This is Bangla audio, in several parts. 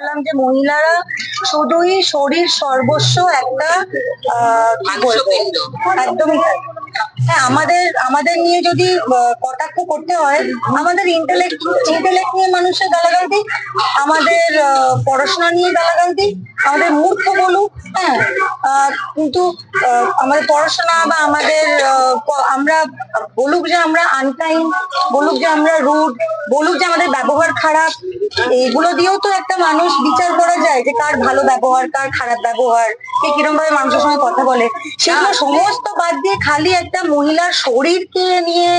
বললাম যে মহিলারা শুধুই শরীর সর্বস্ব একটা? একদমই। হ্যাঁ আমাদের আমাদের নিয়ে যদি কটাক্ষ করতে হয় আমাদের ইন্টেলেক্ট ইন্টেলেক্ট নিয়ে মানুষের গালাগাল আমাদের পড়াশোনা নিয়ে গালাগাল আমাদের মূর্খ বলুক হ্যাঁ কিন্তু আমাদের পড়াশোনা বা আমাদের আমরা বলুক যে আমরা আনটাইম বলুক যে আমরা রুড বলুক যে আমাদের ব্যবহার খারাপ এইগুলো দিয়েও তো একটা মানুষ বিচার করা যায় যে কার ভালো ব্যবহার কার খারাপ ব্যবহার কে কীরকম ভাবে মানুষের সঙ্গে কথা বলে। সেগুলো সমস্ত বাদ দিয়ে খালি একটা মহিলার শরীরকে নিয়ে?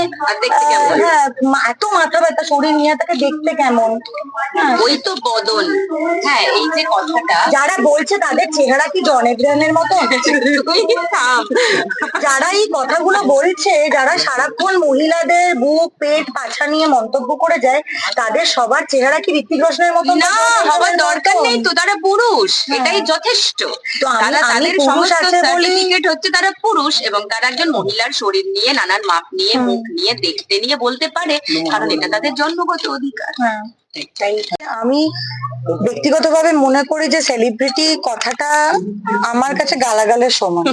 হ্যাঁ এত মাথা ব্যথা শরীর নিয়ে তাকে দেখতে কেমন? হ্যাঁ। ওই তো বদল। হ্যাঁ এই যে কথাটা। যারা বলছে তাদের চেহারা কি জন এব্রাহামের মতো? যারা এই কথাগুলো বলছে যারা সারাক্ষণ মহিলাদের বুক পেট পাছা নিয়ে মন্তব্য করে যায় তাদের সবার চেহারা কি ঋত্বিক রোশনের মতো? না হবার দরকার নেই তো তারা পুরুষ হ্যাঁ। এটাই যথেষ্ট। তো তারা তাদের সমস্ত সার্টিফিকেট হচ্ছে তারা পুরুষ এবং তারা একজন মহিলার শরীর নিয়ে নানান মাপ নিয়ে মুখ নিয়ে দেখতে নিয়ে বলতে পারে কারণ এটা তাদের জন্মগত অধিকার। হ্যাঁ। আমি ব্যক্তিগতভাবে মনে করি যে সেলিব্রিটি কথাটা আমার কাছে গালাগালের সমান।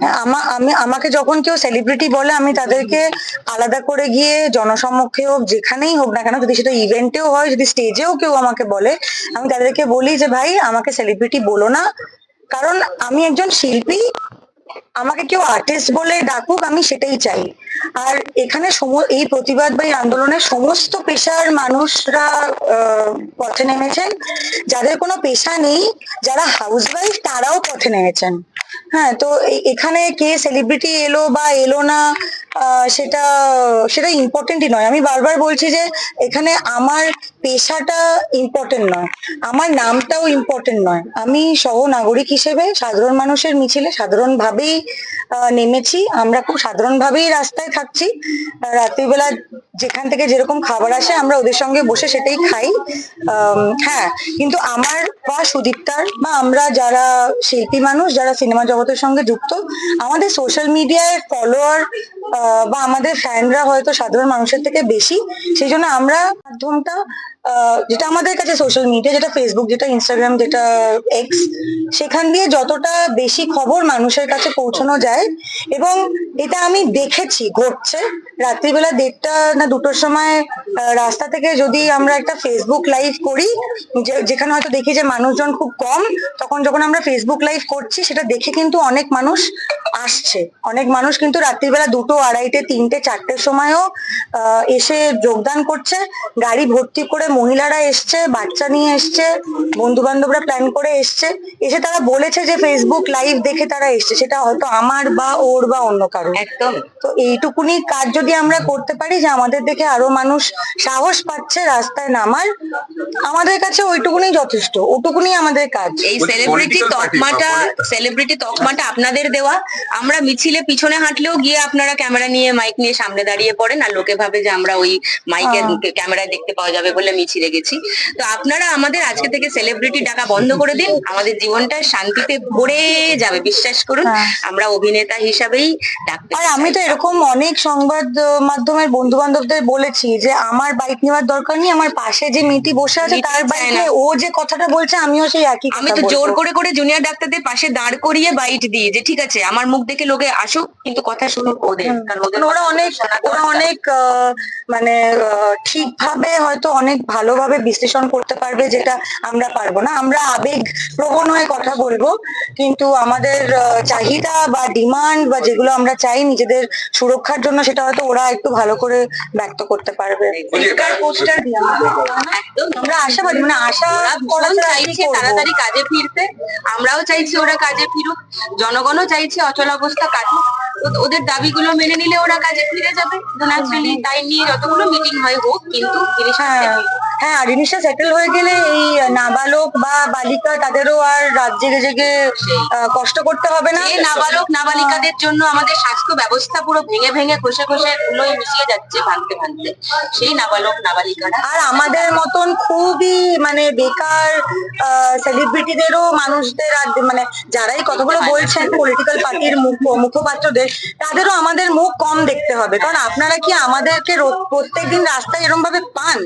হ্যাঁ, আমা- আমি আমাকে যখন কেউ সেলিব্রিটি বলে আমি তাদেরকে আলাদা করে গিয়ে জনসম্মুখে হোক যেখানেই হোক না কেন যদি সেটা ইভেন্টেও হয় যদি স্টেজেও কেউ আমাকে বলে আমি তাদেরকে বলি যে ভাই আমাকে সেলিব্রিটি বলো না। কারণ আমি একজন শিল্পী আমাকে কেউ আর্টিস্ট বলে ডাকুক, আমি সেটাই চাই। আর এখানে এই প্রতিবাদ বা এই আন্দোলনের সমস্ত পেশার মানুষরা পথে নেমেছেন। যাদের কোনো পেশা নেই, যারা হাউসওয়াইফ তারাও পথে নেমেছেন। হ্যাঁ তো এখানে কে সেলিব্রিটি এলো বা এলো না সেটা সেটা ইম্পর্টেন্টই নয়। আমি বারবার বলছি যে এখানে আমার পেশাটা ইম্পর্টেন্ট নয়। আমার নামটাও ইম্পর্টেন্ট নয়। আমি সহ নাগরিক হিসেবে সাধারণ মানুষের মিছিলে সাধারণভাবেই নেমেছি। আমরা খুব সাধারণভাবেই রাস্তায় থাকছি। রাত্রিবেলা যেখান থেকে যেরকম খাবার আসে, আমরা ওদের সঙ্গে বসে সেটাই খাই। হ্যাঁ কিন্তু আমার বা সুদীপ্তার বা আমরা যারা শিল্পী মানুষ, যারা সিনেমা জগতের সঙ্গে যুক্ত, আমাদের সোশ্যাল মিডিয়ায় ফলোয়ার বা আমাদের ফ্যানরা হয়তো সাধারণ মানুষের থেকে বেশি। সেই জন্য আমরা মাধ্যমটা যেটা আমাদের কাছে সোশ্যাল মিডিয়া যেটা ফেসবুক যেটা ইনস্টাগ্রাম যেটা এক্স সেখান দিয়ে যতটা বেশি খবর মানুষের কাছে পৌঁছানো যায় এবং এটা আমি দেখেছি ঘটছে। রাত্রিবেলা দেড়টা না দুটোর সময় রাস্তা থেকে যদি আমরা একটা ফেসবুক লাইভ করি যেখানে হয়তো দেখি যে মানুষজন খুব কম, তখন যখন আমরা ফেসবুক লাইভ করছি, সেটা দেখে কিন্তু অনেক মানুষ আসছে। অনেক মানুষ কিন্তু রাত্রিবেলা দুটো, আড়াইটে, তিনটে, চারটের সময়ও এসে যোগদান করছে। গাড়ি ভর্তি করে মহিলারা এসছে বাচ্চা নিয়ে এসছে বন্ধু বান্ধবরা প্ল্যান করে এসছে। এসে তারা বলেছে যে ফেসবুক লাইভ দেখে তারা এসছে। সেটা হয়তো আমার বা ওর বা অন্য কারও একদম। তো এইটুকুনি কাজ যদি আমরা করতে পারি যে আমাদের দেখে আরও মানুষ সাহস পাচ্ছে রাস্তায় নামার আমাদের কাছে ওইটুকুনি যথেষ্ট। ওটুকুনি আমাদের কাজ। এই সেলিব্রিটি তকমাটা সেলিব্রিটি তকমাটা আপনাদের দেওয়া। আমরা মিছিলে পিছনে হাঁটলেও গিয়ে আপনারা ক্যামেরা নিয়ে মাইক নিয়ে সামনে দাঁড়িয়ে পড়েন আর লোকে ভাবে যে আমরা ওই মাইকের। ক্যামেরায় দেখতে পাওয়া যাবে বলে মিছিলে গেছি। তো আপনারা আমাদের আজকে থেকে সেলিব্রিটি ডাকা বন্ধ করে দিন। আমাদের জীবনটা শান্তিতে ভরে যাবে বিশ্বাস করুন। হ্যাঁ। আমরা অভিনেতা হিসাবেই ডাকতে আর আমি তো এরকম অনেক সংবাদ মাধ্যমের বন্ধু বান্ধবদের বলেছি যে আমার বাইক নেওয়ার দরকার নেই আমার পাশে যে মেয়েটি বসে আছে তার বাইকে ও যে কথাটা বলছে আমিও সেই একই আমি তো জোর করে করে জুনিয়র ডাক্তারদের পাশে দাঁড় করিয়ে বাইট দিই যে ঠিক আছে আমার মুখ দেখে লোকে আসুক কিন্তু কথা শুনুক ওদের। কারণ ওরা অনেক ওরা অনেক মানে ঠিকভাবে হয়তো অনেক ভালোভাবে বিশ্লেষণ করতে পারবে যেটা আমরা পারব না। আমরা আবেগ প্রবণ হয়ে কথা বলব কিন্তু আমাদের চাহিদা বা ডিমান্ড বা যেগুলো আমরা চাই নিজেদের সুরক্ষার জন্য সেটা হয়তো ওরা একটু ভালো করে ব্যক্ত করতে পারবে। পোস্টার আমরা আশাবাদী মানে আশা করা চাইছে তাড়াতাড়ি কাজে ফিরতে। আমরাও চাইছি ওরা কাজে ফিরুক। জনগণও চাইছে অচল অবস্থা কাটুক। ওদের দাবিগুলো মেনে নিলে ওরা কাজে ফিরে যাবে। ন্যাচারালি তাই নিয়ে যতগুলো মিটিং হয় হোক কিন্তু হ্যাঁ আর জিনিসটা সেটেল হয়ে গেলে এই নাবালক বা বালিকা তাদেরও আর রাত জেগে জেগে কষ্ট করতে হবে না। নাবালক নাবালিকাদের জন্য আমাদের স্বাস্থ্য ব্যবস্থা পুরো ভেঙে ভেঙে খসে খসে ধুলোয় মিশিয়ে যাচ্ছে ভাঙতে ভাঙতে। সেই নাবালক নাবালিকারা। আর আমাদের মতন খুবই মানে বেকার সেলিব্রিটিদেরও মানুষদের আর মানে যারাই কথাগুলো বলছেন পলিটিক্যাল পার্টির মুখপাত্রদের তাদেরও আমাদের মুখ কম দেখতে হবে। কারণ আপনারা কি আমাদেরকে প্রত্যেক দিন রাস্তায় এরকম ভাবে পান?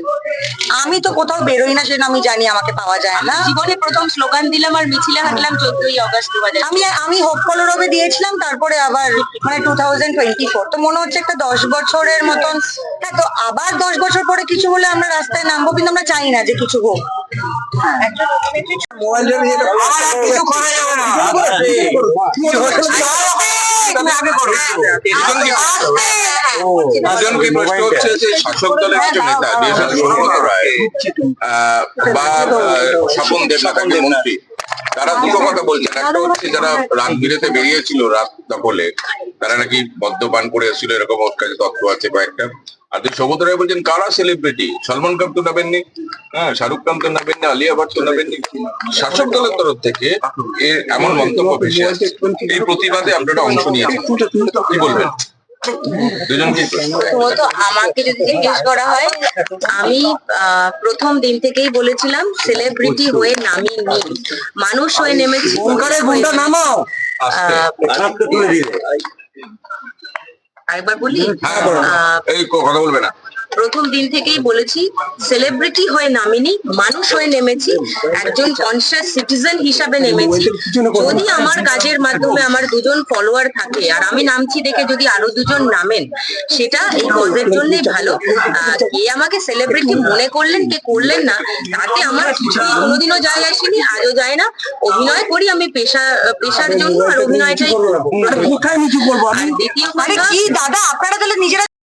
আমি তো কোথাও বেরোই না সেটা আমি জানি আমাকে পাওয়া যায় না জীবনে প্রথম স্লোগান দিলাম আর মিছিলে হাঁটলাম চোদ্দই অগস্ট দু হাজার আমি আমি হোপ কলরবে দিয়েছিলাম তারপরে আবার মানে টু থাউজেন্ড টোয়েন্টি ফোর তো মনে হচ্ছে একটা দশ বছরের মতন হ্যাঁ তো আবার দশ বছর পরে কিছু হলে আমরা রাস্তায় নামবো কিন্তু আমরা চাই না যে কিছু হোক দুজনকে প্রশ্ন হচ্ছে যে শাসক দলের কিছু নেতা বিশেষ সৌগত রায় বা স্বপন দেবনাথ মন্ত্রী তারা দুটো কথা বলছেন একটা হচ্ছে যারা রাত বিরেতে বেরিয়েছিল রাত দখলে তারা নাকি মদ্যপান করে এসেছিল এরকম ওর কাছে তথ্য আছে কয়েকটা আর যে সৌগত রায় বলছেন কারা সেলিব্রিটি সলমান খান তো নেবেননি হ্যাঁ শাহরুখ খান তো নেবেননি আলিয়া ভাট তো নেবেননি শাসক দলের তরফ থেকে এর এমন মন্তব্য ভেসে আসছে এই প্রতিবাদে আপনারা অংশ নিয়েছেন কি বলবেন প্রথমত আমাকে যদি জিজ্ঞেস করা হয় আমি আহ, প্রথম দিন থেকেই বলেছিলাম সেলিব্রিটি হয়ে নামিনি মানুষ হয়ে নেমেছি। নামাও আরেকবার বলি? হ্যাঁ এই কথা বলবে না। প্রথম দিন থেকেই বলেছি সেলিব্রিটি হয়ে নামিনি মানুষ হয়ে নেমেছি একজন কনসিয়াস সিটিজেন হিসাবে নেমেছি। যদি আমার কাজের মাধ্যমে আমার দুজন ফলোয়ার থাকে আর আমি নামছি দেখে যদি আরও দুজন নামেন সেটা এই কজের জন্যই ভালো। কে আমাকে সেলিব্রিটি মনে করলেন কে করলেন না তাতে আমার কোনোদিনও যায় আসেনি আজও যায় না। অভিনয় করি আমি পেশা পেশার জন্য আর অভিনয়টাই দ্বিতীয় দাদা? আপনারা তাহলে নিজেরা